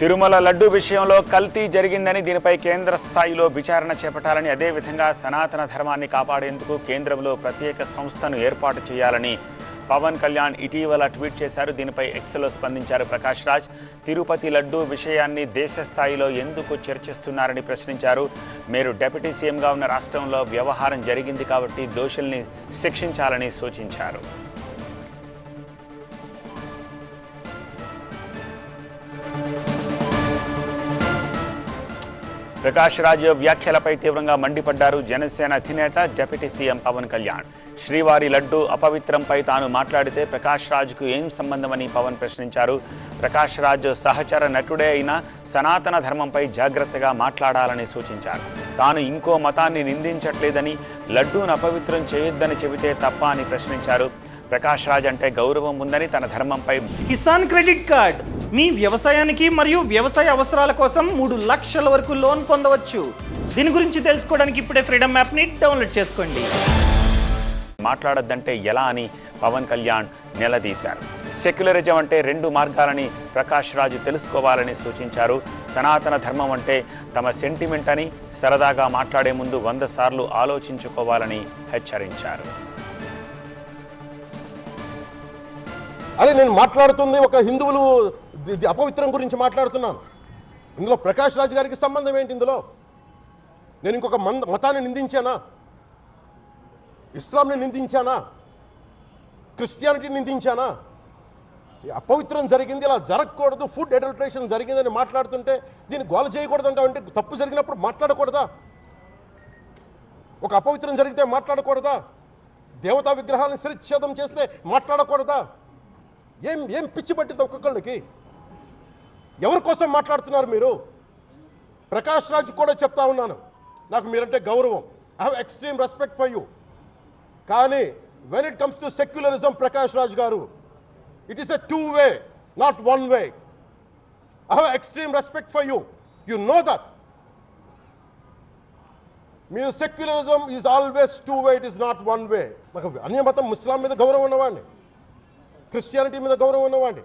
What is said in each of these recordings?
తిరుమల లడ్డు విషయంలో కల్తీ జరిగిందని దీనిపై కేంద్ర స్థాయిలో విచారణ చేపట్టాలని అదేవిధంగా సనాతన ధర్మాన్ని కాపాడేందుకు కేంద్రంలో ప్రత్యేక సంస్థను ఏర్పాటు చేయాలని పవన్ కళ్యాణ్ ఇటీవల ట్వీట్ చేశారు. దీనిపై ఎక్స్లో స్పందించారు ప్రకాష్ రాజ్. తిరుపతి లడ్డు విషయాన్ని దేశ స్థాయిలో ఎందుకు చర్చిస్తున్నారని ప్రశ్నించారు. మీరు డిప్యూటీ సీఎంగా ఉన్న రాష్ట్రంలో వ్యవహారం జరిగింది కాబట్టి దోషుల్ని శిక్షించాలని సూచించారు. ప్రకాష్ రాజ్ వ్యాఖ్యలపై తీవ్రంగా మండిపడ్డారు జనసేన అధినేత డిప్యూటీ సీఎం పవన్ కళ్యాణ్. శ్రీవారి లడ్డు అపవిత్రంపై తాను మాట్లాడితే ప్రకాష్ రాజ్కు ఏం సంబంధమని పవన్ ప్రశ్నించారు. ప్రకాష్ రాజ్ సహచర నటుడే అయిన సనాతన ధర్మంపై జాగ్రత్తగా మాట్లాడాలని సూచించారు. తాను ఇంకో మతాన్ని నిందించట్లేదని లడ్డూను అపవిత్రం చేయొద్దని చెబితే తప్ప అని ప్రశ్నించారు. ప్రకాష్ రాజ్ అంటే గౌరవం ఉందని తన ధర్మంపై కిసాన్ క్రెడిట్ కార్డ్ మీ వ్యవసాయానికి మరియు వ్యవసాయ అవసరాల కోసం మూడు లక్షల వరకు లోన్ పొందవచ్చు. దీని గురించి తెలుసుకోవడానికి ఇప్పుడే ఫ్రీడమ్ యాప్ని డౌన్లోడ్ చేసుకోండి. మాట్లాడొద్దంటే ఎలా అని పవన్ కళ్యాణ్ నిలదీశారు. సెక్యులరిజం అంటే రెండు మార్గాలని ప్రకాష్ రాజు తెలుసుకోవాలని సూచించారు. సనాతన ధర్మం అంటే తమ సెంటిమెంట్ అని సరదాగా మాట్లాడే ముందు వంద సార్లు ఆలోచించుకోవాలని హెచ్చరించారు. అదే నేను మాట్లాడుతుంది ఒక హిందువులు అపవిత్రం గురించి మాట్లాడుతున్నాను. ఇందులో ప్రకాష్ రాజ్ గారికి సంబంధం ఏంటి ఇందులో? నేను ఇంకొక మంద మతాన్ని నిందించానా? ఇస్లాంని నిందించానా? క్రిస్టియానిటీని నిందించానా? ఈ అపవిత్రం జరిగింది ఇలా జరగకూడదు ఫుడ్ అడల్ట్రేషన్ జరిగిందని మాట్లాడుతుంటే దీన్ని గోల చేయకూడదు అంటే తప్పు జరిగినప్పుడు మాట్లాడకూడదా? ఒక అపవిత్రం జరిగితే మాట్లాడకూడదా? దేవతా విగ్రహాలను శిరచ్ఛేదం చేస్తే మాట్లాడకూడదా? ఏం ఏం పిచ్చి పట్టింది ఒక్కొక్కళ్ళకి? ఎవరి కోసం మాట్లాడుతున్నారు మీరు? ప్రకాష్ రాజ్ కూడా చెప్తా ఉన్నాను. నాకు మీరంటే గౌరవం. I have extreme respect for you కానీ when it comes to secularism Prakash Raj garu it is a two way not one way I have extreme respect for you you know that మీరు secularism is always two way it is not one way నాకు అన్య మతం ముస్లాం మీద గౌరవం ఉన్నవాడిని. Christianity మీద గౌరవం ఉన్నవాడిని.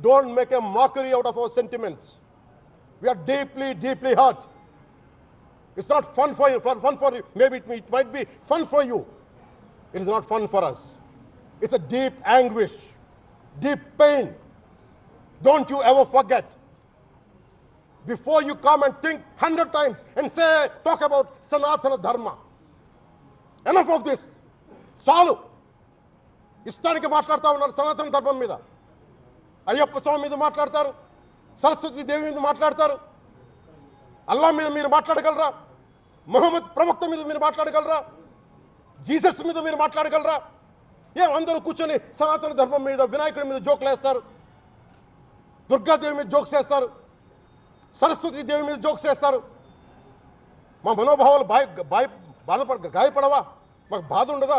Don't make a mockery out of our sentiments. We are deeply, deeply hurt. It's not fun for you, for fun for you. Maybe it, it might be fun for you. It is not fun for us. It's a deep anguish, deep pain. Don't you ever forget. Before you come and think hundred times and say, talk about Sanatana Dharma. Enough of this. చాలు ఇష్టానికి మాట్లాడుతూ ఉన్నారు సనాతన ధర్మం మీద అయ్యప్ప స్వామి మీద మాట్లాడతారు సరస్వతి దేవి మీద మాట్లాడతారు అల్లా మీద మీరు మాట్లాడగలరా మొహమ్మద్ ప్రవక్త మీద మీరు మాట్లాడగలరా జీసస్ మీద మీరు మాట్లాడగలరా ఏం అందరూ కూర్చొని సనాతన ధర్మం మీద వినాయకుడి మీద జోకులు వేస్తారు దుర్గాదేవి మీద జోక్స్ వేస్తారు సరస్వతి దేవి మీద జోక్స్ వేస్తారు మా మనోభావాలు బాయ్ బాయ్ బాధపడ గాయపడవా మాకు బాధ ఉండదా